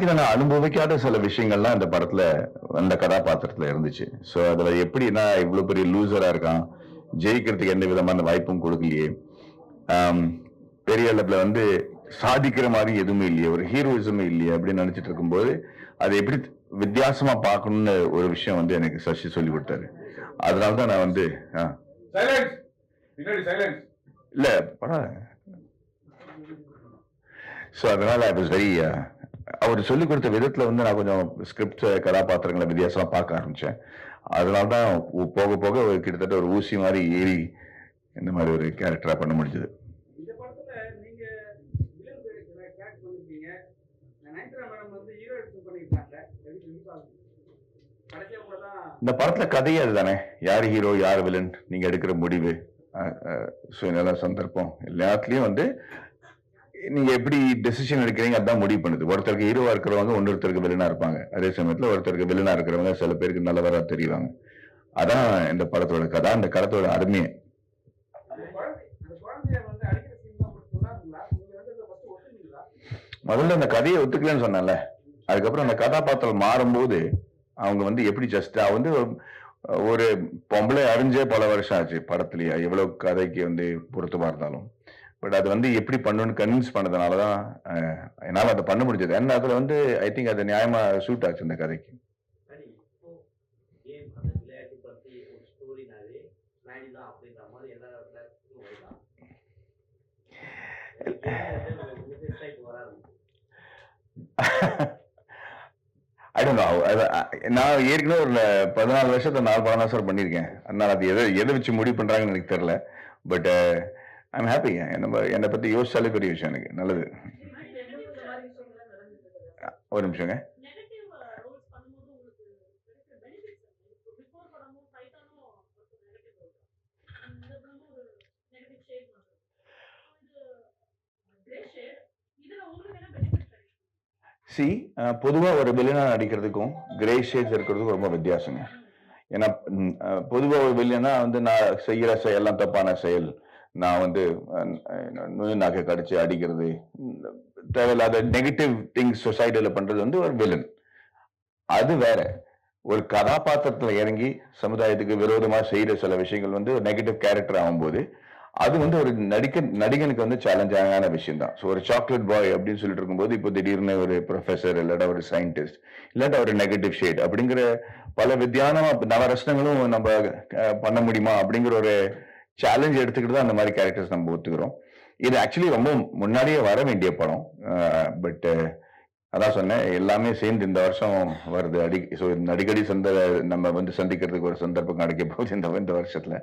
நான் அனுபவிக்காத சில விஷயங்கள்லாம் இந்த படத்துல அந்த கதாபாத்திரத்துல இருந்துச்சு. சோ அதுல எப்படின்னா இவ்வளவு பெரிய லூசரா இருக்கான். ஜெயிக்கிறதுக்கு எந்த விதமான வாய்ப்பும் கொடுக்கலையே. பெரிய அளவுல வந்து சாதிக்கிற மாதிரி எதுவுமே இல்லையே. ஒரு ஹீரோயிசமே இல்லையே அப்படின்னு நினைச்சிட்டு இருக்கும்போது அதை எப்படி வித்தியாசமா பார்க்கணும்னு ஒரு விஷயம் வந்து எனக்கு சசி சொல்லி கொடுத்தாரு. அதனால தான் நான் வந்து இல்ல பரவாயில்ல. ஸோ அதனால ஐ வாஸ் வெரி அவர் சொல்லி கொடுத்த விதத்துல வந்து நான் கொஞ்சம் ஸ்கிரிப்ட் கதாபாத்திரங்களை வித்தியாசமா பார்க்க ஆரம்பிச்சேன். அதனால தான் போக போக ஒரு கிட்டத்தட்ட ஒரு ஊசி மாதிரி ஏறி இந்த மாதிரி ஒரு கேரக்டரா பண்ண முடிஞ்சது. இந்த படத்துல கதையே அதுதானே. யார் ஹீரோ யார் வில்லன் நீங்க எடுக்கிற முடிவு சுயநல சந்தர்ப்பம் எல்லாத்துலயும் வந்து நீங்க எப்படி டெசிஷன் எடுக்கிறீங்க அதான் முடிவு பண்ணுது. ஒருத்தருக்கு ஹீரோவா இருக்கிறவங்க இன்னொருத்தருக்கு வில்லனா இருப்பாங்க. அதே சமயத்துல ஒருத்தருக்கு வில்லனா இருக்கிறவங்க சில பேருக்கு நல்லவரா தெரிவாங்க. அதான் இந்த படத்தோட கதை. அந்த கதத்தோட அருமையே முதல்ல அந்த கதையை ஒத்துக்கலன்னு சொன்னேன்ல. அதுக்கப்புறம் அந்த கதாபாத்திரம் மாறும்போது அவங்க வந்து எப்படி ஜஸ்ட் வந்து ஒரு பொம்பளை அறிஞ்சே பல வருஷம் ஆச்சு படத்துலயே. எவ்வளவு கதைக்கு வந்து பொருத்தமா இருந்தாலும். பட் அது வந்து எப்படி பண்ணணும்னு கன்வின்ஸ் பண்ணதுனால தான் என்னால அதை பண்ண முடிஞ்சது. ஏன்னா அதுல வந்து ஐ திங்க் அது நியாயமா சூட் ஆச்சு இந்த கதைக்கு. அந்த நோ நான் ஏற்கனவே ஒரு பதினாலு வருஷத்தை நாலு படம் தான் சார் பண்ணியிருக்கேன். அதனால அது எதை எதை வச்சு முடிவு பண்றாங்கன்னு எனக்கு தெரியல. பட் ஐம் எம் ஹாப்பி நம்ம என்னை பற்றி யோசிச்சாலே பெரிய விஷயம் எனக்கு. நல்லது. ஒரு நிமிஷங்க. சி பொதுவாக ஒரு வில்லனாக நடிக்கிறதுக்கும் கிரே ஷேட்ஸ் இருக்கிறதுக்கும் ரொம்ப வித்தியாசங்க. ஏன்னா பொதுவாக ஒரு வில்லனா வந்து நான் செய்கிற செயல் எல்லாம் தப்பான செயல். நான் வந்து நோய் கடிச்சு அடிக்கிறது தேவையில்லாத நெகட்டிவ் திங்ஸ் சொசைட்டியில் பண்ணுறது வந்து ஒரு வில்லன் அது வேற. ஒரு கதாபாத்திரத்தில் இறங்கி சமுதாயத்துக்கு விரோதமாக செய்கிற சில விஷயங்கள் வந்து ஒரு நெகட்டிவ் கேரக்டர் ஆகும்போது அது வந்து ஒரு நடிக்க நடிகனுக்கு வந்து சேலஞ்சான விஷயம் தான் ஸோ ஒரு சாக்லேட் பாய் அப்படின்னு சொல்லிட்டு இருக்கும்போது இப்போ திடீர்னு ஒரு ப்ரொஃபசர் இல்லாட்டா ஒரு சயின்டிஸ்ட் இல்லாட்டா ஒரு நெகட்டிவ் ஷேட் அப்படிங்கிற பல வித்தியான நவரசனங்களும் நம்ம பண்ண முடியுமா அப்படிங்கிற ஒரு சேலஞ்ச் எடுத்துக்கிட்டு தான் அந்த மாதிரி கேரக்டர்ஸ் நம்ம ஒத்துக்கிறோம். இது ஆக்சுவலி ரொம்ப முன்னாடியே வர வேண்டிய படம். பட் அதான் சொன்னேன் எல்லாமே சேர்ந்து இந்த வருஷம் வருது. அடி ஸோ அடிக்கடி சந்த நம்ம வந்து சந்திக்கிறதுக்கு ஒரு சந்தர்ப்பம் கிடைக்க போகுது இந்த இந்த வருஷத்துல.